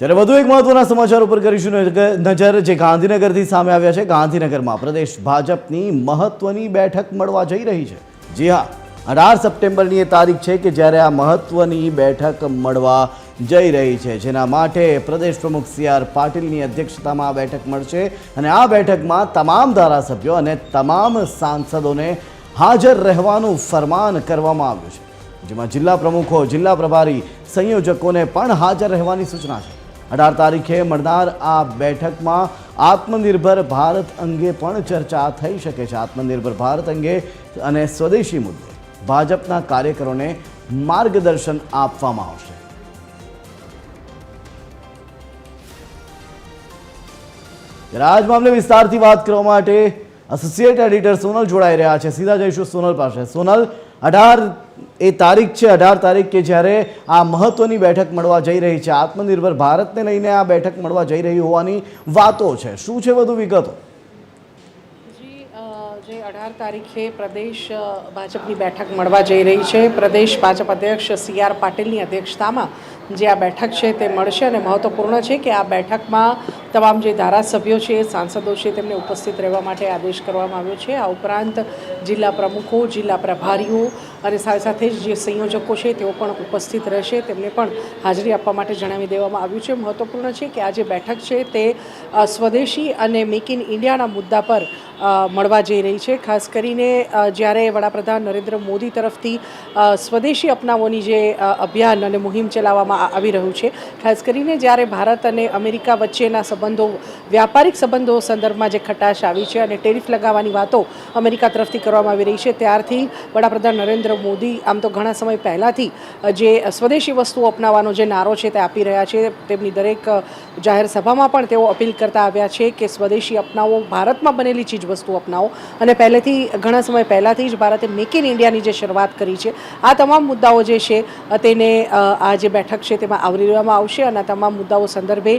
ત્યારે વધુ એક મહત્વના સમાચાર ઉપર કરીશું નજર જે ગાંધીનગરથી સામે આવ્યા છે. ગાંધીનગરમાં પ્રદેશ ભાજપની મહત્વની બેઠક મળવા જઈ રહી છે. જી હા, અઢાર સપ્ટેમ્બરની એ તારીખ છે કે જ્યારે આ મહત્વની બેઠક મળવા જઈ રહી છે. જેના માટે પ્રદેશ પ્રમુખ સી આર પાટીલની અધ્યક્ષતામાં આ બેઠક મળશે અને આ બેઠકમાં તમામ ધારાસભ્યો અને તમામ સાંસદોને હાજર રહેવાનું ફરમાન કરવામાં આવ્યું છે. જેમાં જિલ્લા પ્રમુખો, જિલ્લા પ્રભારી, સંયોજકોને પણ હાજર રહેવાની સૂચના છે. અઢાર તારીખે મળનાર આ બેઠકમાં આત્મનિર્ભર ભારત અંગે પણ ચર્ચા થઈ શકે છે. આત્મનિર્ભર ભારત અંગે અને સ્વદેશી મુદ્દે ભાજપના કાર્યકરોને માર્ગદર્શન આપવામાં આવશે. રાજ મામલે વિસ્તારથી વાત કરવા માટે એસોસિએટ એડિટર સોનલ જોડાઈ રહ્યા છે. સીધા જઈશું સોનલ પાસે. સોનલ અઢાર, એ તારીખ છે, અઢાર તારીખ કે જ્યારે આ મહત્વની બેઠક મળવા જઈ રહી છે, આત્મનિર્ભર ભારતને લઈને આ બેઠક મળવા જઈ રહી હોવાની વાતો છે. શું છે વધુ વિગતો? જે અઢાર તારીખે પ્રદેશ ભાજપની બેઠક મળવા જઈ રહી છે. પ્રદેશ ભાજપ અધ્યક્ષ સી આર પાટીલની અધ્યક્ષતામાં જે આ બેઠક છે તે મળશે અને મહત્વપૂર્ણ છે કે આ બેઠકમાં તમામ જે ધારાસભ્યો છે, સાંસદો છે, તેમને ઉપસ્થિત રહેવા માટે આદેશ કરવામાં આવ્યો છે. આ ઉપરાંત જિલ્લા પ્રમુખો, જિલ્લા પ્રભારીઓ અને સાથે સાથે જ સંયોજકો છે, તેઓ પણ ઉપસ્થિત રહેશે. તેમને પણ હાજરી આપવા માટે જણાવી દેવામાં આવ્યું છે. મહત્વપૂર્ણ છે કે આ જે બેઠક છે, તે સ્વદેશી અને મેક ઇન ઇન્ડિયાના મુદ્દા પર મળવા જઈ રહી છે. ખાસ કરીને જ્યારે વડાપ્રધાન નરેન્દ્ર મોદી તરફથી સ્વદેશી અપનાવોની જે અભિયાન અને મુહિમ ચલાવવામાં આવી રહ્યું છે. ખાસ કરીને જ્યારે ભારત અને અમેરિકા વચ્ચેના સંબંધો, વ્યાપારિક સંબંધો સંદર્ભમાં જે ખટાશ આવી છે અને ટેરિફ લગાવવાની વાતો અમેરિકા તરફથી કરવામાં આવી રહી છે, ત્યારથી વડાપ્રધાન નરેન્દ્ર મોદી આમ તો ઘણા સમય પહેલાંથી જે સ્વદેશી વસ્તુઓ અપનાવવાનો જે નારો છે તે આપી રહ્યા છે. તેમની દરેક જાહેર સભામાં પણ તેઓ અપીલ કરતા આવ્યા છે કે સ્વદેશી અપનાવો ભારતમાં બનેલી ચીજ વસ્તુ અપનાવો. અને પહેલેથી, ઘણા સમય પહેલાંથી જ ભારતે મેક ઇન ઇન્ડિયાની જે શરૂઆત કરી છે, આ તમામ મુદ્દાઓ જે છે તેને આ જે બેઠક છે તેમાં આવરી લેવામાં આવશે અને તમામ મુદ્દાઓ સંદર્ભે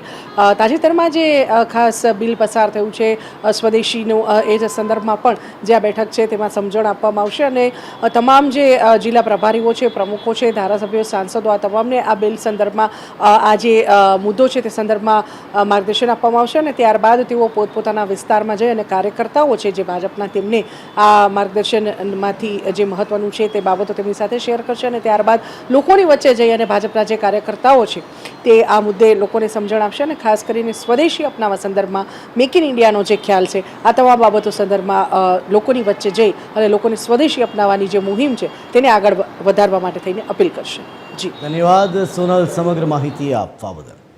તાજેતરમાં જે ખાસ બિલ પસાર થયું છે સ્વદેશીનું એ જ સંદર્ભમાં પણ જે આ બેઠક છે તેમાં સમજણ આપવામાં આવશે અને તમામ જે જિલ્લા પ્રભારીઓ છે, પ્રમુખો છે, ધારાસભ્યો, સાંસદો, આ તમામને આ બિલ સંદર્ભમાં આ જે મુદ્દો છે તે સંદર્ભમાં માર્ગદર્શન આપવામાં આવશે અને ત્યારબાદ તેઓ પોતપોતાના વિસ્તારમાં જઈ અને કાર્યકર્તાઓ છે જે ભાજપના તેમને આ માર્ગદર્શનમાંથી જે મહત્વનું છે તે બાબતો તેમની સાથે શેર કરશે અને ત્યારબાદ લોકોની વચ્ચે જઈ અને ભાજપના જે કાર્યકર્તાઓ છે તે આ મુદ્દે લોકોને સમજણ આપશે અને ખાસ કરીને સ્વદેશી અપનાવવા સંદર્ભમાં મેક ઇન ઇન્ડિયાનો જે ખ્યાલ છે, આ તમામ બાબતો સંદર્ભમાં લોકોની વચ્ચે જઈ અને લોકોને સ્વદેશી અપનાવવાની જે મુહિમ છે તેને આગળ વધારવા માટે થઈને અપીલ કરશે. જી. ધન્યવાદ સોનલ, સમગ્ર માહિતી આપવા બદલ.